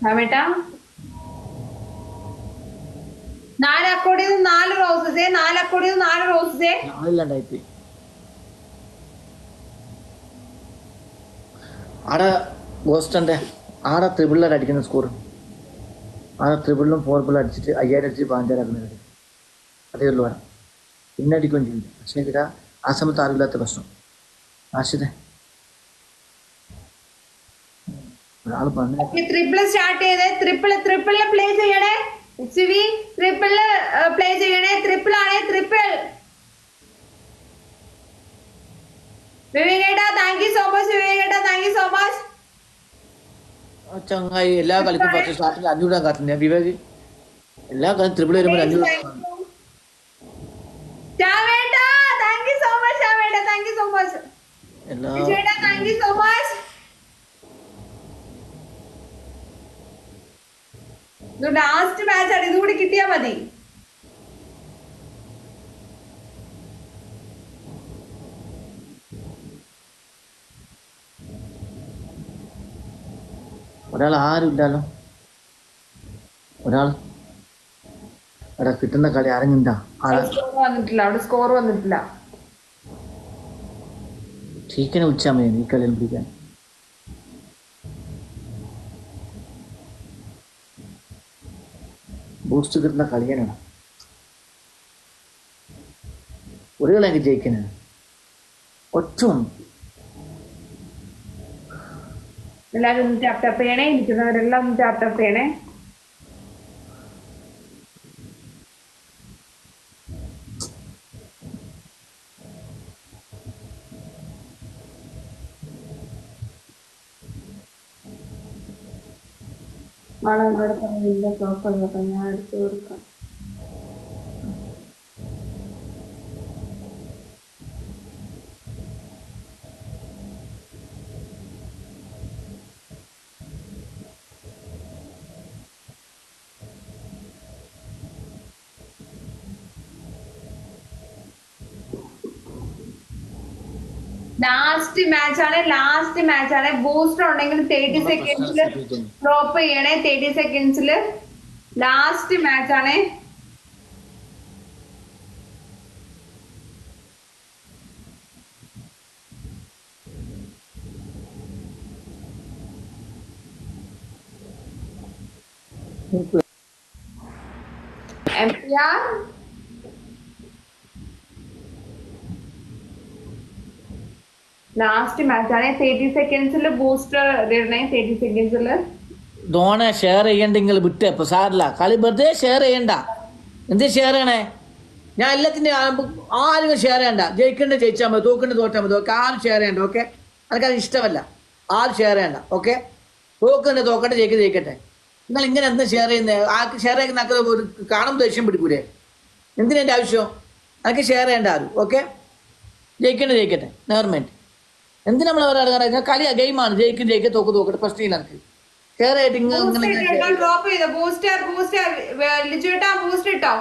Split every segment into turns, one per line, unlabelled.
ശ്യാമേട്ടാ നാല് അക്കോടിയിൽ നിന്ന് നാല് റോസസേ നാല് അക്കോടിയിൽ നിന്ന് നാല് റോസസേ
ആളില്ലാണ്ടായിപ്പോയി ആടെ ബോസ്റ്റന്റെ ആടെ ത്രിപിള്ളർ അടിക്കുന്ന സ്കോർ ആടെ ത്രിപിളിലും ഫോർ പിള്ളർ അടിച്ചിട്ട് അയ്യായിരം അടിച്ച് പാഞ്ചാലാക്കുന്നത് അതേ ഉള്ളൂ പിന്നെ അടിക്കുകയും ചെയ്യുന്നുണ്ട് പക്ഷേ ആ സമയത്ത് ആരുമില്ലാത്ത പ്രശ്നം. ആശിതേ ഒരാൾ പറഞ്ഞു
ട്രിപ്പിൾ സ്റ്റാർട്ട് ചെയ്തേ. ട്രിപ്പിൾ ട്രിപ്പിളിൽ പ്ലേ ചെയ്യണേ. സിവി ട്രിപ്പിളിൽ പ്ലേ ചെയ്യണേ. ട്രിപ്പിൾ ആണേ ട്രിപ്പിൾ വിവേകേട്ടാ താങ്ക് യു സോ മച്ച് വിവേകേട്ടാ താങ്ക് യു സോ മച്ച്
ചങ്ങായി എല്ലാ കളിക്കും ഫസ്റ്റ് സ്റ്റാർട്ടിൽ അഞ്ഞൂറ് കാത്തുണ്ട് വിവേക് എല്ലാ കളിയും ട്രിപ്പിൾ വരുമ്പോൾ അഞ്ഞൂറ് രൂപ
ശ്യാമേട്ടാ താങ്ക് യു സോ മച്ച് ശ്യാമേട്ടാ താങ്ക് യു സോ മച്ച്
എല്ലാ
വിജയേട്ടാ താങ്ക് യു സോ മച്ച് ഇത് ലാസ്റ്റ് മാച്ച് ആണ്. ഇതുകൂടി കിട്ടിയാ മതി.
ഒരാൾ ആരും ഇല്ലല്ലോ ഒരാൾ? എടാ കിട്ടുന്ന കളി ആരെങ്കിണ്ടാ ആരാ
നീ വന്നിട്ടില്ല. അവിടെ സ്കോർ വന്നിട്ടില്ല.
ചീക്കനെ മതി ഈ കളിയിൽ പിടിക്കാൻ ബൂസ്റ്റ് കിട്ടുന്ന കളിയനാണ്. ഒരു കളി എനിക്ക് ജയിക്കാനാണ് ഒറ്റ
എല്ലാവരും ഒന്ന് ചെയ്യണേ ഇരിക്കുന്നവരെല്ലാം ഒന്ന് ചെയ്യണേ ആളെ ഇവിടെ പറഞ്ഞില്ല കുഴപ്പമില്ല ഞാൻ എടുത്തു കൊടുക്കാം. ലാസ്റ്റ് മാച്ച് ആണ് ലാസ്റ്റ് മാച്ച് ആണ്. ബൂസ്റ്റർ ഉണ്ടെങ്കിൽ തേർട്ടി സെക്കൻഡ്സിൽ ഡ്രോപ്പ് ചെയ്യണേ തേർട്ടി സെക്കൻഡ്സിൽ ലാസ്റ്റ് മാച്ച് ആണ്. M P R last match ആണ് തേർട്ടി സെക്കൻഡ്സിൽ ബൂസ്റ്റർ തേർട്ടി സെക്കൻഡ്സിൽ
ധോണെ ഷെയർ ചെയ്യണ്ടെങ്കിൽ വിട്ടേ ഇപ്പൊ സാറില്ല കളി വെറുതെ ഷെയർ ചെയ്യണ്ട. എന്ത് ഷെയർ ചെയ്യണേ ഞാൻ എല്ലാത്തിന്റെ ആരും ഷെയർ ചെയ്യണ്ട. ജയിക്കേണ്ട ജയിച്ചാൽ മതി. തോക്കേണ്ട തോറ്റാൽ മതി. ഓക്കെ ആരും ഷെയർ ചെയ്യണ്ട ഓക്കെ? എനിക്കത് ഇഷ്ടമല്ല. ആരും ഷെയർ ചെയ്യണ്ട ഓക്കെ? തോക്കേണ്ട തോക്കട്ടെ ജയിക്കട്ടെ ജയിക്കട്ടെ. എന്നാൽ ഇങ്ങനെ എന്താ ഷെയർ ചെയ്യുന്നത് ആർക്ക് ഷെയർ ചെയ്യുന്ന ആൾക്ക് ഒരു ദേഷ്യം പിടിക്കൂലേ? എന്തിനാ എന്റെ ആവശ്യം? എനിക്ക് ഷെയർ ചെയ്യേണ്ട ആരും ഓക്കെ? ജയിക്കേണ്ട ജയിക്കട്ടെ. ഗവൺമെന്റ് എന്തിനാ നമ്മൾ പറയാറ് കളിയാ ഗെയിമാണ്. ജയിക്കും ജയിക്കും തോക്ക് തോക്കട്ടെ പ്രശ്നമില്ല എനിക്ക് ആയിട്ട് ഇങ്ങനെ
ഡ്രോപ്പ് ചെയ്തോ? ബൂസ്റ്റർ ബൂസ്റ്റർ ഇട്ടോ?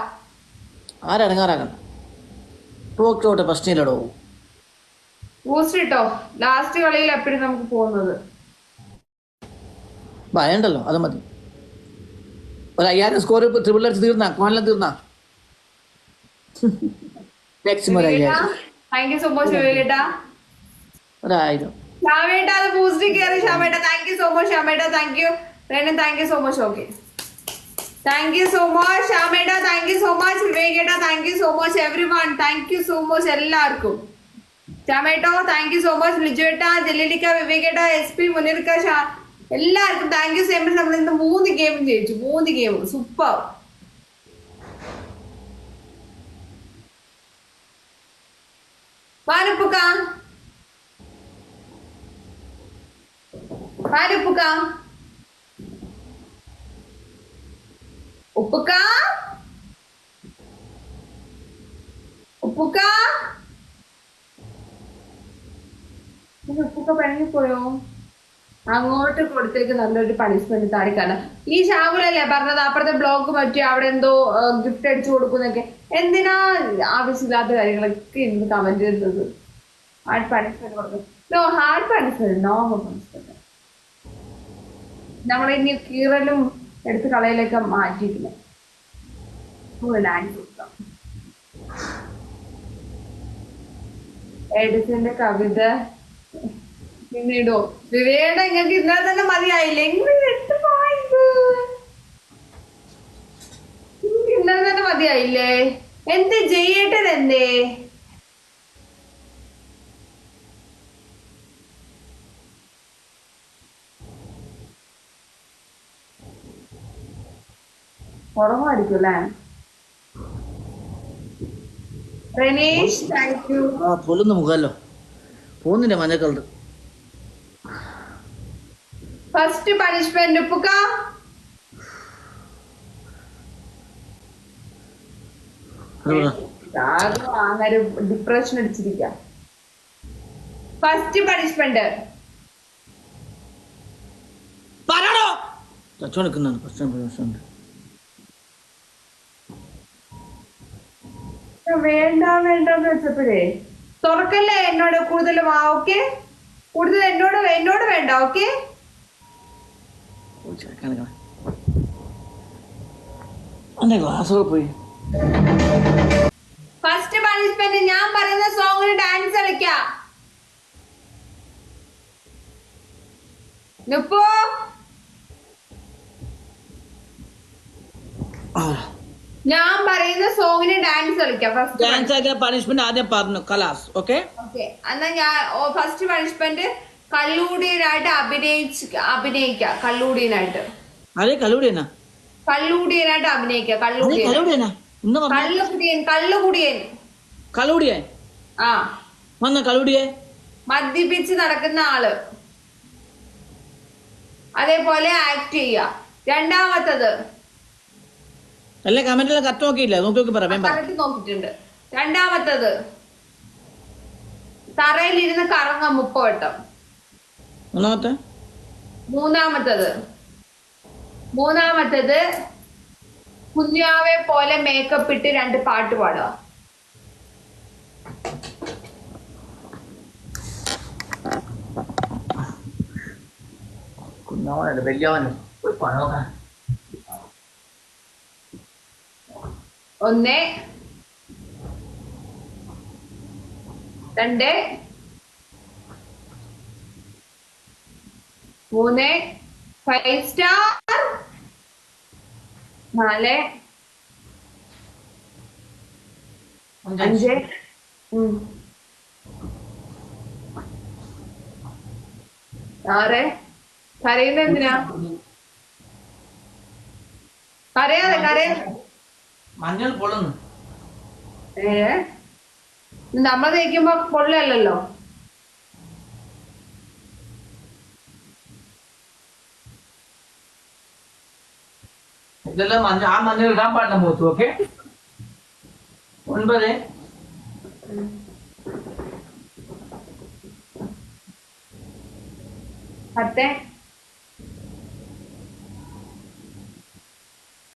പ്രശ്നമില്ലടോ
ഇട്ടോ? ലാസ്റ്റ് കളിയിൽ എപ്പോഴും നമുക്ക് പോകുന്നത്.
ഭയണ്ടല്ലോ അത് മതി. ഒരു അയ്യായിരം സ്കോർ ത്രിപിൾ അടിച്ച് തീർന്നാ? കോണിലും തീർന്നാ? മാക്സിമം ഒരു അയ്യായിരം.
താങ്ക് യു സോ മച്ച് വിവേകേട്ടാ
ഒരായിരം.
ശ്യാമേട്ട അത് ബൂസ്റ്റ് കയറി ശ്യാമേട്ട. താങ്ക് യു സോ മച്ച് ശ്യാമേട്ട. Thank you റേണൻ thank you so much okay thank you so much ശ്യാമേട്ട. Thank you so much വിവേകേട്ട thank you so much everyone thank you so much എല്ലാവർക്കും. ശ്യാമേട്ടോ thank you so much ലിജുവേട്ട ജലീലിക്ക വിവേകേട്ട S P മുനിർക്ക എല്ലാവർക്കും thank you so much നമ്മൾ ഇന്ന് മൂന്ന് ഗെയിം ജയിച്ചു. മൂന്ന് ഗെയിം സൂപ്പർ പാനുപ്പുക്ക പാനുപ്പുക്ക ഉപ്പുക്ക? ഉപ്പുക്ക? ഉപ്പുക്ക? ഉപ്പുക്ക പിണങ്ങിപ്പോയോ അങ്ങോട്ട് കൊടുത്തേക്ക് നല്ലൊരു പണിഷ്മെന്റ് താടിക്കാണ് ഈ ഷാവുലല്ലേ പറഞ്ഞത്? അപ്പുറത്തെ ബ്ലോക്ക് പറ്റി അവിടെ എന്തോ ഗിഫ്റ്റ് അടിച്ചു കൊടുക്കുന്നൊക്കെ എന്തിനാ ആവശ്യമില്ലാത്ത കാര്യങ്ങളൊക്കെ ഇന്ന് കമന്റ് ചെയ്യുന്നത് ഹാർഡ് പണിഷ്മെന്റ് കൊടുക്കും no hard punishment normal punishment നമ്മളിനി കീറലും എടുത്ത് കളയിലൊക്കെ കൊടുക്കാം. എഡിസിന്റെ കവിത പിന്നീടോ? വിവേക നിങ്ങൾക്ക് ഇന്നലെ തന്നെ മതിയായില്ലേ? ഇന്നലെ തന്നെ മതിയായില്ലേ? എന്ത് ചെയ്യട്ടെ എന്തേ കുറവായിരിക്കും അല്ലേ റനീഷ് താങ്ക് യു
ആ പൊല്ലുന്ന മുഖമല്ലോ പോകുന്നില്ല മഞ്ഞ കളർ
ഫസ്റ്റ് പണിഷ്മെന്റ് ഉപ്പുക്ക. ഡിപ്രഷൻ അടിച്ചിരിക്ക. ഫസ്റ്റ് പണിഷ്മെന്റ്
പറയണോ തച്ചോ ഫസ്റ്റ് പ്രശ്നം.
വേണ്ട വേണ്ട എന്ന് വെച്ചപ്പോഴേ തുറക്കല്ലേ എന്നോട് കൂടുതലും ആ ഓക്കെ കൂടുതൽ എന്നോട് എന്നോട് വേണ്ട ഓക്കെ
പോയി.
ഫസ്റ്റ് പണിഷ്മെന്റ് ഞാൻ പറയുന്ന സോങ്ങിന് ഡാൻസ് കളിക്കാം. നുപ്പോ. ഞാൻ പറയുന്ന സോങ്ങിന് ഡാൻസ് കളിക്കാം. ഫസ്റ്റ്
ഡാൻസ് ആക്കിയ പണിഷ്മെന്റ് ആദ്യം പറഞ്ഞു കലാസ് ഓക്കെ
ഓക്കെ എന്നാ ഞാൻ ഫസ്റ്റ് പണിഷ്മെന്റ് കല്ലൂടിയനായിട്ട് അഭിനയിച്ച് അഭിനയിക്കാം. കല്ലൂടിയനായിട്ട്.
അതെ കല്ലൂടിയനാ?
കല്ലൂടിയനായിട്ട് അഭിനയിക്കാം. കല്ലൂടിയൻ. കല്ലുകുടിയൻ കല്ലുകുടിയൻ.
കല്ലൂടിയൻ?
ആ.
വന്ന കലൂടിയെ
മദ്യപിച്ച് നടക്കുന്ന ആൾ. അതേപോലെ ആക്ട് ചെയ്യുക രണ്ടാമത്തത്
എല്ലാ കമന്റിൽ കത്ത് നോക്കിയില്ല. നോക്കി നോക്കി പറയാം പറ.
കറക്റ്റ് നോക്കിയിട്ടുണ്ട്. രണ്ടാമത്തത്. തറയിലിരുന്ന് കറങ്ങാം മുപ്പവട്ടം.
മൂന്നാമത്തെ
മൂന്നാമത്തത്. മൂന്നാമത്തത് കുഞ്ഞാവെ പോലെ മേക്കപ്പ് ഇട്ട് രണ്ട് പാട്ട് പാടുക.
കുഞ്ഞാവനുണ്ട് വലിയവനും
ഒന്ന് രണ്ട് മൂന്ന് ഫൈവ് സ്റ്റാർ നാല് അഞ്ച്. ആറ്. കരയുന്ന എന്തിനാ? കരയാതെ കരയാതെ.
മഞ്ഞൾ പൊള്ളുന്നു
ഏ നമ്മൾ തേക്കുമ്പോ പൊള്ളല്ലോ
ഇതെല്ലാം മഞ്ഞ ആ മഞ്ഞൾ ഇടാൻ പാടില്ല പോത്തു ഓക്കെ ഒൻപത്
പത്ത്